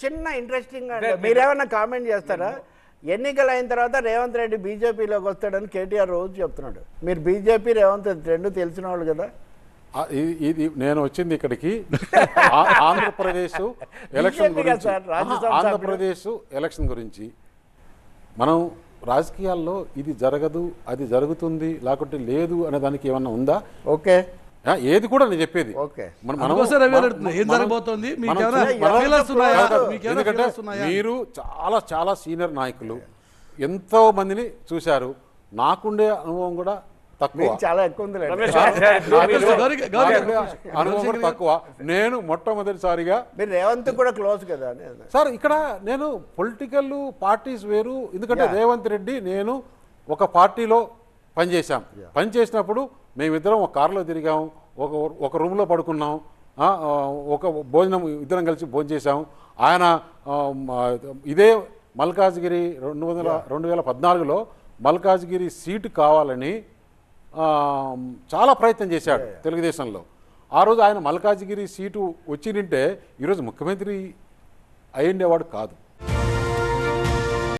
చిన్న ఇంట్రెస్టింగ్ రే- రే- మీరేమన్నా కామెంట్ చేస్తారా? ఎన్నికలు అయిన తర్వాత రేవంత్ రెడ్డి బీజేపీలోకి వస్తాడని కేటీఆర్ రోజు చెప్తున్నాడు. మీరు బీజేపీ రేవంత్ రెడ్డి రెండు తెలిసిన వాళ్ళు కదా? ఇది ఇది నేను వచ్చింది ఇక్కడికి. ఆంధ్రప్రదేశ్ ఎలక్షన్ గురించి. ఆంధ్రప్రదేశ్ ఎలక్షన్ గురించి. మనం రాజకీయాల్లో ఇది జరగదు అది జరుగుతుంది లేకుంటే లేదు అనే దానికి ఏమన్నా ఉందా? ఓకే. ఏది కూడా నేను చెప్పేది? మీరు చాలా చాలా సీనియర్ నాయకులు. ఎంతో మందిని చూశారు. నాకుండే అనుభవం కూడా తక్కువ. చాలా ఎక్కువ అనుభవం కూడా తక్కువ. నేను మొట్టమొదటిసారిగా మీరు రేవంత్ కూడా క్లోజ్ కదా సార్ ఇక్కడ నేను పొలిటికల్ పార్టీస్ వేరు. ఎందుకంటే. రేవంత్ రెడ్డి నేను ఒక పార్టీలో పనిచేశాం. పనిచేసినప్పుడు మేమిద్దరం ఒక కారులో తిరిగాం ఒక ఒక రూమ్లో పడుకున్నాం ఒక భోజనం ఇద్దరం కలిసి భోజనం చేశాం. ఆయన ఇదే మల్కాజ్గిరి రెండు వందల రెండు వేల పద్నాలుగులో మల్కాజ్గిరి సీటు కావాలని చాలా ప్రయత్నం చేశాడు తెలుగుదేశంలో. ఆ రోజు ఆయన మల్కాజ్గిరి సీటు వచ్చింటే ఈరోజు ముఖ్యమంత్రి అయ్యిండేవాడు కాదు.